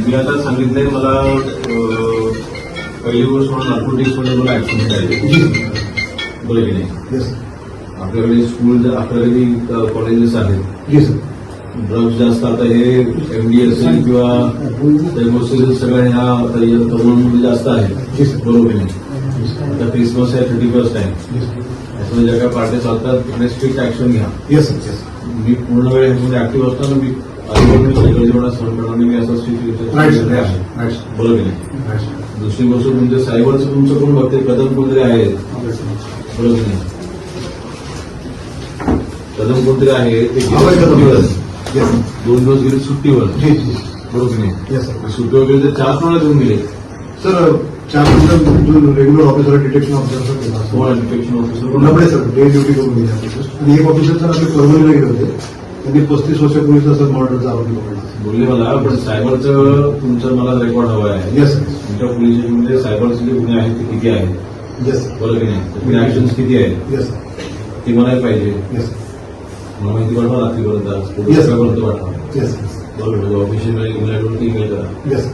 मी आता सांगितलंय मला पहिली गोष्ट म्हणून नार्कोटिक्स मध्ये मला ऍक्सिडेंट आहे बरं की नाही. आपल्याकडे स्कूल आपल्याकडे कॉलेजेस आहेत जी ड्रग्स जास्त आता हे एमडी असेल किंवा सगळ्या ह्या तरुणांमध्ये जास्त आहे बरोबर की आता क्रिसमस आहे थर्टी फ़र्स्ट आहे त्याच्यामध्ये ज्या काही पार्ट्या चालतात तिकडे स्ट्रिक्ट ऍक्शन घ्या येस सर येस मी पूर्ण वेळ ह्याच्यामध्ये ऍक्टिव्ह असताना मी दुसरी गोष्ट म्हणजे सायबरचं तुमचं कोण बघते? कदम कोणतरी आहे. बरोबर नाही कदम कोणतरी आहे ते. येस दोन दिवस गेले सुट्टीवर. बरोबर की नाही सुट्टीवर गेले तर चार कोणाला देऊन गेले? सर चार नंतर जो regular officer detection officer infection officer Nabale sir day duty करून गेले ऑफिसर आणि एक ऑफिसर सर आपले परमनंटला गेले होते त्यांनी पस्तीस वर्षापूर्वीचा सर मॉडलचा आरोपी पकडला बोलले मला पण सायबरचं तुमचं मला रेकॉर्ड हवं आहे. येस तुमच्या पोलीस स्टेशनमध्ये सायबरचे जे गुन्हे आहेत ते किती आहेत येस बरोबर की नाही. त्याचे ऍक्शन्स किती आहेत? येस ती म्हणायला पाहिजे. येस मला माहिती पाठवा रात्रीपर्यंत आज. पर्यंत पाठवा येस बरोबर ऑफिशियल ईमेल करा. येस